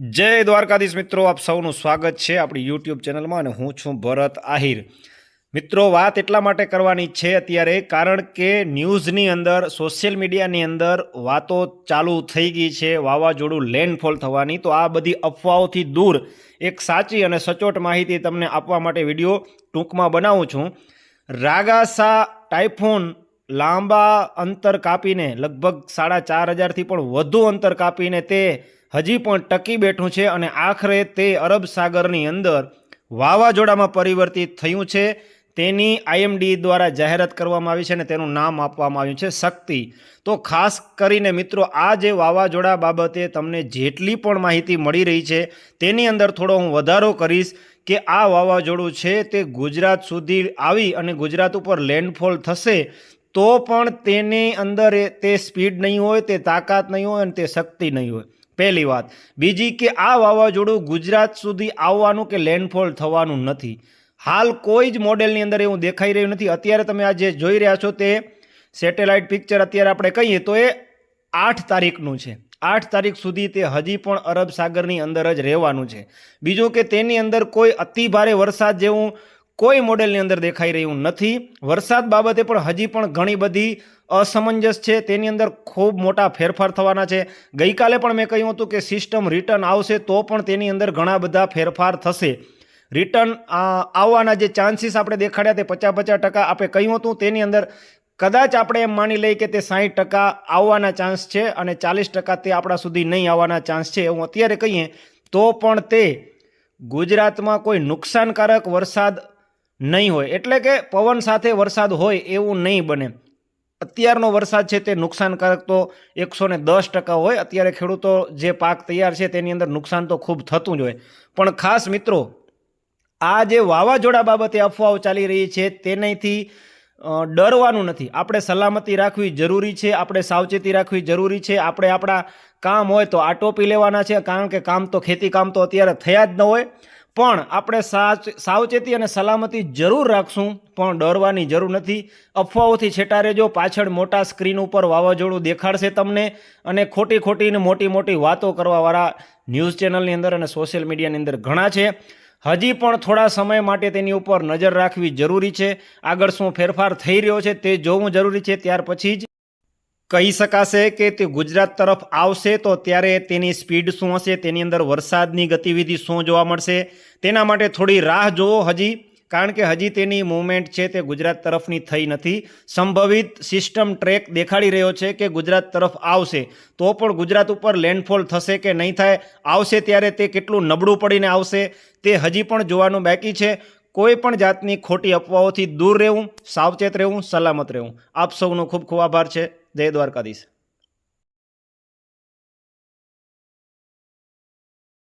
જય દ્વારકાધીશ મિત્રો, આપ સૌનું સ્વાગત છે આપણી યુટ્યુબ ચેનલમાં અને હું છું ભરત આહિર. મિત્રો, વાત એટલા માટે કરવાની છે અત્યારે કારણ કે ન્યૂઝની અંદર, સોશિયલ મીડિયાની અંદર વાતો ચાલુ થઈ ગઈ છે, વાવાઝોડું લેન્ડફોલ થવાની. તો આ બધી અફવાઓથી દૂર એક સાચી અને સચોટ માહિતી તમને આપવા માટે વીડિયો ટૂંકમાં બનાવું છું. રાગાસા ટાઇફોન લાંબા અંતર કાપીને, લગભગ સાડા ચાર હજારથી પણ વધુ અંતર કાપીને તે હજી પણ ટકી બેઠું છે અને આખરે તે અરબ સાગરની અંદર વાવાઝોડામાં પરિવર્તિત થયું છે. તેની આઈએમડી દ્વારા જાહેરાત કરવામાં આવી છે અને તેનું નામ આપવામાં આવ્યું છે શક્તિ. તો ખાસ કરીને મિત્રો, આ જે વાવાઝોડા બાબતે તમને જેટલી પણ માહિતી મળી રહી છે, તેની અંદર થોડો હું વધારો કરીશ કે આ વાવાઝોડું છે તે ગુજરાત સુધી આવી અને ગુજરાત ઉપર લેન્ડફોલ થશે, તો પણ તેની અંદર તે સ્પીડ નહીં હોય, તે તાકાત નહીં હોય અને તે શક્તિ નહીં હોય. પહેલી વાત. બીજી કે આ વાવાઝોડું ગુજરાત સુધી આવવાનું કે લેન્ડફોલ થવાનું નથી. હાલ કોઈ જ મોડેલની અંદર એવું દેખાઈ રહ્યું નથી. અત્યારે તમે આ જે જોઈ રહ્યા છો તે સેટેલાઇટ પિક્ચર અત્યારે આપણે કહીએ તો એ આઠ તારીખનું છે. આઠ તારીખ સુધી તે હજી પણ અરબ સાગરની અંદર જ રહેવાનું છે. બીજું કે તેની અંદર કોઈ અતિ ભારે વરસાદ જેવું કોઈ મોડેલની અંદર દેખાઈ રહ્યું નથી. વરસાદ બાબતે પણ હજી પણ ઘણી બધી અસમંજસ છે. તેની અંદર ખૂબ મોટા ફેરફાર થવાના છે. ગઈકાલે પણ મેં કહ્યું હતું કે સિસ્ટમ રિટર્ન આવશે તો પણ તેની અંદર ઘણા બધા ફેરફાર થશે. રિટર્ન આવવાના જે ચાન્સીસ આપણે દેખાડ્યા તે પચાસ પચાસ ટકા આપણે કહ્યું હતું. તેની અંદર કદાચ આપણે એમ માની લઈએ કે તે સાહીઠ ટકા આવવાના ચાન્સ છે અને ચાલીસ ટકા તે આપણા સુધી નહીં આવવાના ચાન્સ છે એવું અત્યારે કહીએ તો પણ તે ગુજરાતમાં કોઈ નુકસાનકારક વરસાદ નહીં હોય. એટલે કે પવન સાથે વરસાદ હોય એવું નહીં બને. અત્યારનો વરસાદ છે તે નુકસાનકારક તો એકસો ને દસ ટકા હોય. અત્યારે ખેડૂતો જે પાક તૈયાર છે તેની અંદર નુકસાન તો ખૂબ થતું જ હોય. પણ ખાસ મિત્રો, આ જે વાવાઝોડા બાબતે અફવાઓ ચાલી રહી છે તેનાથી ડરવાનું નથી. આપણે સલામતી રાખવી જરૂરી છે, આપણે સાવચેતી રાખવી જરૂરી છે, આપણે આપણા કામ હોય તો આ ટોપી લેવાના છે, કારણ કે કામ તો ખેતી કામ તો અત્યારે થયા જ ન હોય. પણ આપણે સાવચેતી અને સલામતી જરૂર રાખશું, પણ ડરવાની જરૂર નથી. અફવાઓથી છેટા રહેજો પાછળ મોટા સ્ક્રીન ઉપર વાવાઝોડું દેખાડશે તમને અને ખોટી ખોટી ને મોટી મોટી વાતો કરવાવાળા ન્યૂઝ ચેનલની અંદર અને સોશિયલ મીડિયાની અંદર ઘણા છે. હજી પણ થોડા સમય માટે તેની ઉપર નજર રાખવી જરૂરી છે. આગળ શું ફેરફાર થઈ રહ્યો છે તે જોવું જરૂરી છે. ત્યાર પછી જ કહી શકાશે કે તે ગુજરાત તરફ આવશે તો ત્યારે તેની સ્પીડ શું હશે, તેની અંદર વરસાદની ગતિવિધિ શું જોવા મળશે, તેના માટે થોડી રાહ જોવો હજી, કારણ કે હજી તેની મૂવમેન્ટ છે તે ગુજરાત તરફની થઈ નથી. સંભવિત સિસ્ટમ ટ્રેક દેખાડી રહ્યો છે કે ગુજરાત તરફ આવશે. તો પણ ગુજરાત ઉપર લેન્ડફોલ થશે કે નહીં થાય, આવશે ત્યારે તે કેટલું નબળું પડીને આવશે, તે હજી પણ જોવાનું બાકી છે. કોઈ પણ જાતની ખોટી અફવાઓથી દૂર રહેવું, સાવચેત રહેવું, સલામત રહેવું. આપ સૌનો ખૂબ ખૂબ આભાર છે. જય દ્વારકાધીશ.